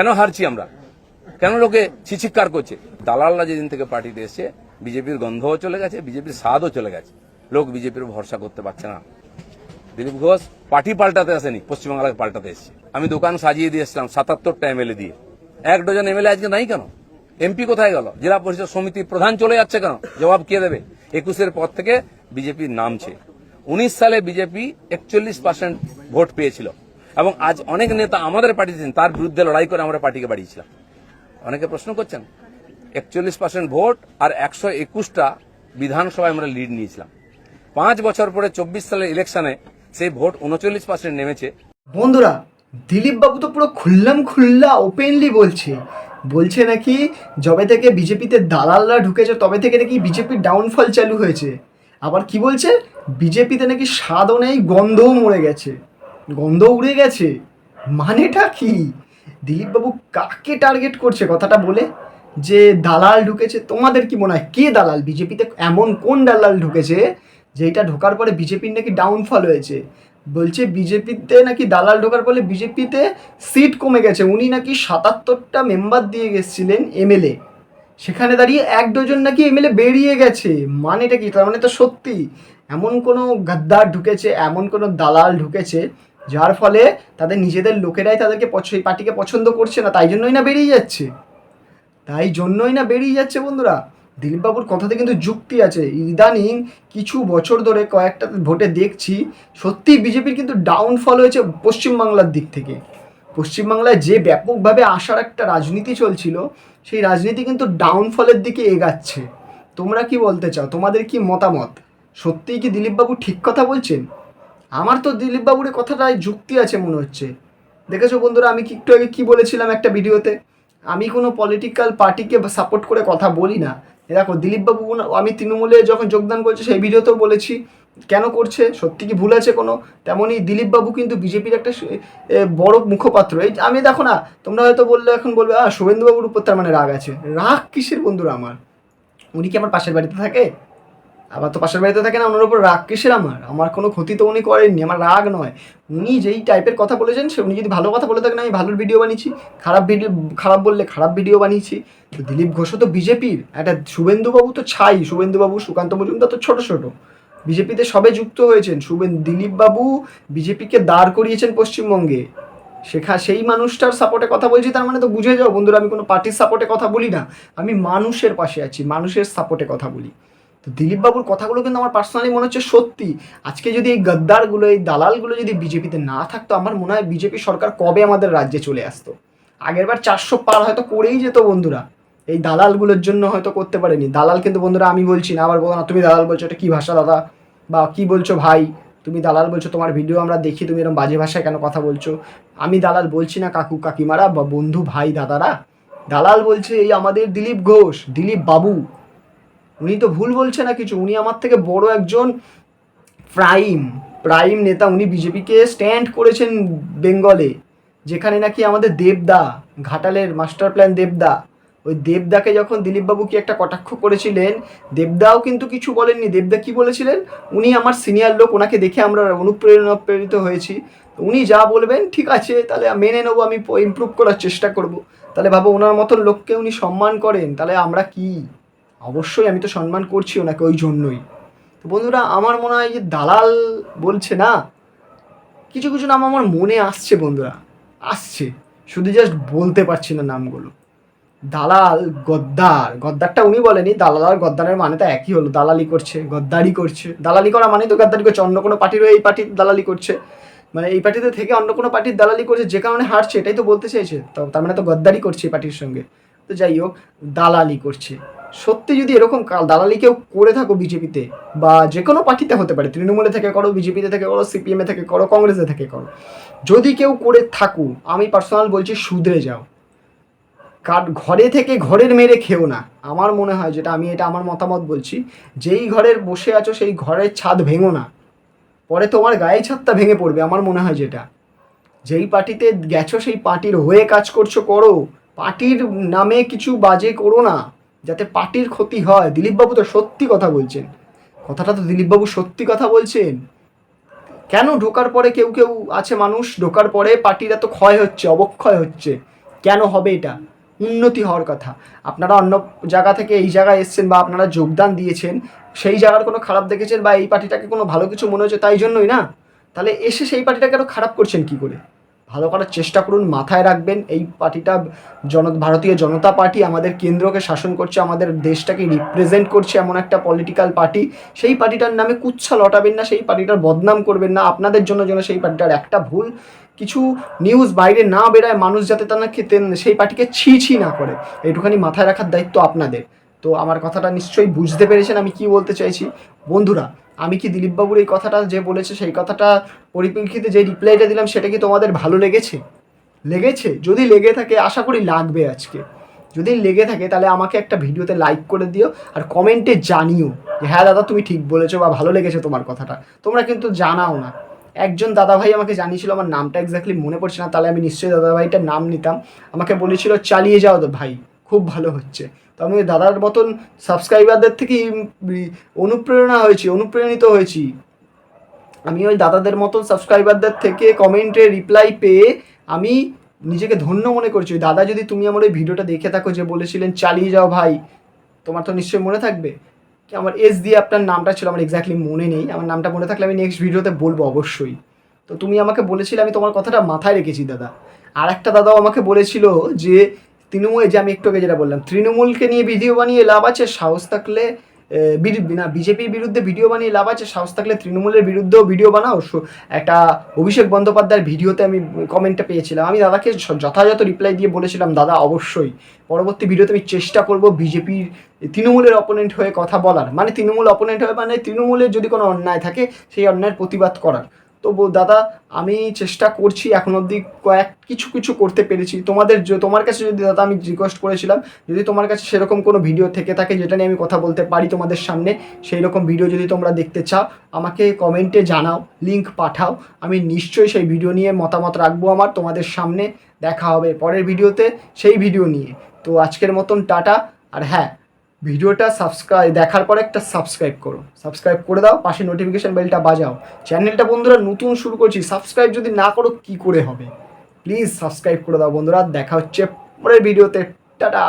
কেন হারছি আমরা? কেন লোকে ছিচিৎকার করছে? দালালরা যেদিন থেকে পার্টিতে এসছে, বিজেপির গন্ধও চলে গেছে, বিজেপির স্বাদও চলে গেছে। লোক বিজেপির ভরসা করতে পারছে না। দিলীপ ঘোষ পার্টি পাল্টাতে আসেনি, পশ্চিমবাংলাকে পাল্টাতে এসেছে। আমি দোকান সাজিয়ে দিয়ে এসেছিলাম, সাতাত্তরটা এমএলএ দিয়ে। এক ডজন এমএলএ আজকে নাই কেন? এমপি কোথায় গেল? জেলা পরিষদ সমিতির প্রধান চলে যাচ্ছে কেন? জবাব কে দেবে? একুশের পর থেকে বিজেপি নামছে উনিশ সালে বিজেপি একচল্লিশ পার্সেন্ট ভোট পেয়েছিল। এবং আজ অনেক নেতা আমাদের পার্টি ছিলেন তার বিরুদ্ধে লড়াই করে আমরা পার্টিকে বাড়িয়েছিলাম। অনেকে প্রশ্ন করছেন, একচল্লিশ পার্সেন্ট ভোট আর একশো একুশটা বিধানসভায় আমরা লিড নিয়েছিলাম। পাঁচ বছর পরে চব্বিশ সালের ইলেকশনে সেই ভোট উনচল্লিশ পার্সেন্ট নেমেছে। বন্ধুরা দিলীপ বাবু তো পুরো খুল্লাম খুল্লা ওপেনলি বলছে। বলছে নাকি, যবে থেকে বিজেপিতে দালালরা ঢুকেছে, তবে থেকে নাকি বিজেপির ডাউনফল চালু হয়েছে। আবার কি বলছে, বিজেপিতে নাকি স্বাদও নেই, গন্ধও মরে গেছে। গন্ধ উড়ে গেছে। মানেটা কি? দিলীপবাবু কাকে টার্গেট করছে কথাটা বলে? যে দালাল ঢুকেছে, তোমাদের কি মনে হয় কে দালাল? বিজেপিতে এমন কোন দালাল ঢুকেছে যেটা ঢোকার পরে বিজেপির নাকি ডাউনফল হয়েছে? বলছে বিজেপিতে নাকি দালাল ঢোকার ফলে বিজেপিতে সিট কমে গেছে। উনি নাকি সাতাত্তরটা মেম্বার দিয়ে গেছিলেন এমএলএ সেখানে দাঁড়িয়ে এক ডজন নাকি এমএলএ বেরিয়ে গেছে। মানেটা কি? তার মানে তো সত্যি। এমন কোনো গাদ্দার ঢুকেছে, এমন কোনো দালাল ঢুকেছে যার ফলে তাদের নিজেদের লোকেরাই তাদেরকে পছ- পার্টিকে পছন্দ করছে না, তাই জন্যই না বেরিয়ে যাচ্ছে। তাই জন্যই না বেরিয়ে যাচ্ছে বন্ধুরা। দিলীপবাবুর কথাতে কিন্তু যুক্তি আছে। ইদানিং কিছু বছর ধরে কয়েকটা ভোটে দেখছি সত্যি বিজেপির কিন্তু ডাউনফল হয়েছে পশ্চিমবাংলার দিক থেকে। পশ্চিমবাংলায় যে ব্যাপকভাবে আসার একটা রাজনীতি চলছিল, সেই রাজনীতি কিন্তু ডাউনফলের দিকে এগাচ্ছে। তোমরা কি বলতে চাও? তোমাদের কি মতামত? সত্যিই কি দিলীপবাবু ঠিক কথা বলছেন? আমার তো দিলীপবাবুর এই কথাটায় যুক্তি আছে মনে হচ্ছে। দেখেছ বন্ধুরা, আমি একটু আগে কি বলেছিলাম একটা ভিডিওতে? আমি কোনো পলিটিক্যাল পার্টিকে সাপোর্ট করে কথা বলি না। দেখো দিলীপবাবু আমি তৃণমূলে যখন যোগদান করছি, সেই ভিডিওতেও বলেছি, কেন করছে? সত্যি কি ভুল আছে কোনো? তেমনই দিলীপবাবু কিন্তু বিজেপির একটা বড় মুখপাত্র। এই আমি দেখো না, তোমরা হয়তো বললে, এখন বলবে, আহ শুভেন্দুবাবুর উপর তার মানে রাগ আছে। রাগ কিসের বন্ধুরা আমার? উনি কি আমার পাশের বাড়িতে থাকে? আবার তো পাশের বাড়িতে থাকে না, ওনার উপর রাগ কিসের আমার? আমার কোনো ক্ষতি তো উনি করেননি, আমার রাগ নয়। উনি যেই টাইপের কথা বলেছেন, সে উনি যদি ভালো কথা বলে থাকেন, আমি ভালোর ভিডিও বানিয়েছি। খারাপ ভিডিও খারাপ বললে খারাপ ভিডিও বানিয়েছি। তো দিলীপ ঘোষও তো বিজেপির, একটা শুভেন্দুবাবু তো ছাই, শুভেন্দুবাবু, সুকান্ত মজুমদার তো ছোটো ছোটো। বিজেপিতে সবে যুক্ত হয়েছেন, শুভেন, দিলীপবাবু বিজেপিকে দাঁড় করিয়েছেন পশ্চিমবঙ্গে। শেখা সেই মানুষটার সাপোর্টে কথা বলছি, তার মানে তো বুঝে যাও বন্ধুরা, আমি কোনো পার্টির সাপোর্টে কথা বলি না। আমি মানুষের পাশে আছি, মানুষের সাপোর্টে কথা বলি। তো দিলীপ বাবুর কথাগুলো কিন্তু আমার পার্সোনালি মনে হচ্ছে সত্যি। আজকে যদি এই গদ্দারগুলো, এই দালালগুলো যদি বিজেপিতে না থাকতো, আমার মনে হয় বিজেপি সরকার কবে আমাদের রাজ্যে চলে আসতো। আগেরবার চারশো পার হয়তো করেই যেত বন্ধুরা। এই দালালগুলোর জন্য হয়তো করতে পারেনি। দালাল কিন্তু বন্ধুরা আমি বলছি না, আবার বলো না, তুমি দালাল বলছো, এটা কী ভাষা দাদা? বা, কি বলছো ভাই? তুমি দালাল বলছো, তোমার ভিডিও আমরা দেখি, তুমি এরকম বাজে ভাষায় কেন কথা বলছো? আমি দালাল বলছি না, কাকু, কাকিমারা বা বন্ধু ভাই দাদারা। দালাল বলছে এই আমাদের দিলীপ ঘোষ, দিলীপ বাবু। উনি তো ভুল বলছে না কিছু। উনি আমার থেকে বড় একজন প্রাইম প্রাইম নেতা। উনি বিজেপিকে স্ট্যান্ড করেছেন বেঙ্গলে, যেখানে নাকি আমাদের দেবদা, ঘাটালের মাস্টার প্ল্যান দেবদা। ওই দেবদাকে যখন দিলীপবাবু কি একটা কটাক্ষ করেছিলেন, দেবদাও কিন্তু কিছু বলেননি। দেবদা কি বলেছিলেন? উনি আমার সিনিয়র লোক, ওনাকে দেখে আমরা অনুপ্রেরণা প্রেরিত হয়েছি। উনি যা বলবেন, ঠিক আছে, তাহলে মেনে নেব, আমি ইমপ্রুভ করার চেষ্টা করব। তাহলে ভাবো, ওনার মতন লোককে উনি সম্মান করেন, তাহলে আমরা কি? অবশ্যই আমি তো সম্মান করছি ওনাকে ওই জন্যই। তো বন্ধুরা, আমার মনে হয় যে দালাল বলছে না, কিছু কিছু নাম আমার মনে আসছে বন্ধুরা, আসছে। শুধু জাস্ট বলতে পারছি না নামগুলো। দালাল গদ্দার, গদ্দারটা উনি বলেনি দালাল আর গদ্দারের মানে তো একই হলো, দালালি করছে, গদ্দারি করছে। দালালি করা মানে তো গদ্দারি করছে, অন্য কোনো পার্টিরও এই পার্টির দালালি করছে। মানে এই পার্টিতে থেকে অন্য কোনো পার্টির দালালি করছে, যে কারণে হারছে, এটাই তো বলতে চাইছে। তো তার মানে তো গদ্দারি করছে এই পার্টির সঙ্গে। তো যাই হোক, দালালি করছে। সত্যি যদি এরকম দালালি কেউ করে থাকো বিজেপিতে, বা যে কোনো পার্টিতে হতে পারে, তৃণমূলে থেকে করো, বিজেপিতে থেকে করো, সিপিএমে থেকে করো, কংগ্রেসে থেকে করো, যদি কেউ করে থাকো আমি পার্সোনাল বলছি শুধরে যাও। কার ঘরে থেকে ঘরের মেরে খেও না। আমার মনে হয় যেটা, আমি এটা আমার মতামত বলছি, যেই ঘরের বসে আছো, সেই ঘরের ছাদ ভেঙো না। পরে তোমার গায়ে ছাদটা ভেঙে পড়বে, আমার মনে হয় যেটা। যেই পার্টিতে গেছো, সেই পার্টির হয়ে কাজ করছ, করো। পার্টির নামে কিছু বাজে করো না। যাতে পার্টির ক্ষতি হয়। দিলীপবাবু তো সত্যি কথা বলছেন। কথাটা তো দিলীপবাবু সত্যি কথা বলছেন। কেন ঢোকার পরে কেউ কেউ আছে মানুষ, ঢোকার পরে পার্টির এত ক্ষয় হচ্ছে, অবক্ষয় হচ্ছে? কেন হবে এটা? উন্নতি হওয়ার কথা। আপনারা অন্য জায়গা থেকে এই জায়গায় এসছেন বা আপনারা যোগদান দিয়েছেন, সেই জায়গার কোনো খারাপ দেখেছেন বা এই পার্টিটাকে কোনো ভালো কিছু মনে হচ্ছে, তাই জন্যই না? তাহলে এসে সেই পার্টিটাকে আরও খারাপ করছেন কি করে? ভালো করার চেষ্টা করুন, মাথায় রাখবেন। এই পার্টিটা জন ভারতীয় জনতা পার্টি আমাদের কেন্দ্রকে শাসন করছে, আমাদের দেশটাকে রিপ্রেজেন্ট করছে এমন একটা পলিটিক্যাল পার্টি সেই পার্টিটার নামে কুচ্ছা লটাবেন না, সেই পার্টিটার বদনাম করবেন না। আপনাদের জন্য যেন সেই পার্টিটার একটা ভুল কিছু নিউজ বাইরে না বেরায়, মানুষ যাতে তা না সেই পার্টিকে ছি ছি না করে। এইটুখানি মাথায় রাখার দায়িত্ব আপনাদের। তো আমার কথাটা নিশ্চয়ই বুঝতে পেরেছেন, আমি কি বলতে চাইছি? বন্ধুরা আমি কি দিলীপবাবুর এই কথাটা যে বলেছে, সেই কথাটা পরিপ্রেক্ষিতে যে রিপ্লাইটা দিলাম, সেটা কি তোমাদের ভালো লেগেছে? লেগেছে? যদি লেগে থাকে, আশা করি লাগবে আজকে। যদি লেগে থাকে, তাহলে আমাকে একটা ভিডিওতে লাইক করে দিও আর কমেন্টে জানিও যে হ্যাঁ দাদা, তুমি ঠিক বলেছ বা ভালো লেগেছে তোমার কথাটা। তোমরা কিন্তু জানাও না। একজন দাদাভাই আমাকে জানিয়েছিল, আমার নামটা এক্স্যাক্টলি মনে পড়ছে না, তাহলে আমি নিশ্চয়ই দাদাভাইটার নাম নিতাম। আমাকে বলেছিল, চালিয়ে যাও ভাই, খুব ভালো হচ্ছে। তো আমি দাদার মতন সাবস্ক্রাইবারদের থেকে অনুপ্রেরণা হয়েছি অনুপ্রেরণিত হয়েছি। আমি ওই দাদাদের মতন সাবস্ক্রাইবারদের থেকে কমেন্টে রিপ্লাই পেয়ে আমি নিজেকে ধন্য মনে করছি। ওই দাদা যদি তুমি আমার ওই ভিডিওটা দেখে থাকো যে বলেছিলেন, চালিয়ে যাও ভাই। তোমার তো নিশ্চয়ই মনে থাকবে। কি আমার এস দিয়ে আপনার নামটা ছিল, আমার এক্স্যাক্টলি মনে নেই। আমার নামটা মনে থাকলে আমি নেক্সট ভিডিওতে বলব অবশ্যই। তো তুমি আমাকে বলেছিলে, আমি তোমার কথাটা মাথায় রেখেছি, দাদা। আর একটা দাদাও আমাকে বলেছিল যে তৃণমূল যে আমি একটু আগে যেটা বললাম, তৃণমূলকে নিয়ে ভিডিও বানিয়ে লাভ আছে, সাহস থাকলে না, বিজেপির বিরুদ্ধে ভিডিও বানিয়ে লাভ আছে, সাহস থাকলে তৃণমূলের বিরুদ্ধেও ভিডিও বানাও। একটা অভিষেক বন্দ্যোপাধ্যায়ের ভিডিওতে আমি কমেন্টে পেয়েছিলাম। আমি দাদাকে যথাযথ রিপ্লাই দিয়ে বলেছিলাম, দাদা, অবশ্যই। পরবর্তী ভিডিওতে আমি চেষ্টা করব বিজেপির, তৃণমূলের অপোনেন্ট হয়ে কথা বলার। মানে তৃণমূল অপোনেন্ট হয়ে মানে তৃণমূলের যদি কোনো অন্যায় থাকে, সেই অন্যায়ের প্রতিবাদ করার। তো দাদা, আমি চেষ্টা করছি এখন অবধি কয়েক কিছু কিছু করতে পেরেছি। তোমাদের তোমার কাছে যদি দাদা আমি রিকোয়েস্ট করেছিলাম, যদি তোমার কাছে সেরকম কোনো ভিডিও থেকে থাকে যেটা নিয়ে আমি কথা বলতে পারি তোমাদের সামনে সেই রকম ভিডিও যদি তোমরা দেখতে চাও, আমাকে কমেন্টে জানাও লিংক পাঠাও। আমি নিশ্চয়ই সেই ভিডিও নিয়ে মতামত রাখব আমার তোমাদের সামনে। দেখা হবে পরের ভিডিওতে সেই ভিডিও নিয়ে। তো আজকের মতন টাটা, আর হ্যাঁ ভিডিওটা সাবস্ক্রাইব দেখার পরে একটা সাবস্ক্রাইব করো সাবস্ক্রাইব করে দাও, পাশে নোটিফিকেশান বেলটা বাজাও। চ্যানেলটা বন্ধুরা নতুন শুরু করছি সাবস্ক্রাইব যদি না করো, কি করে হবে? প্লিজ সাবস্ক্রাইব করে দাও বন্ধুরা, দেখা হচ্ছে পরের ভিডিওতে টাটা!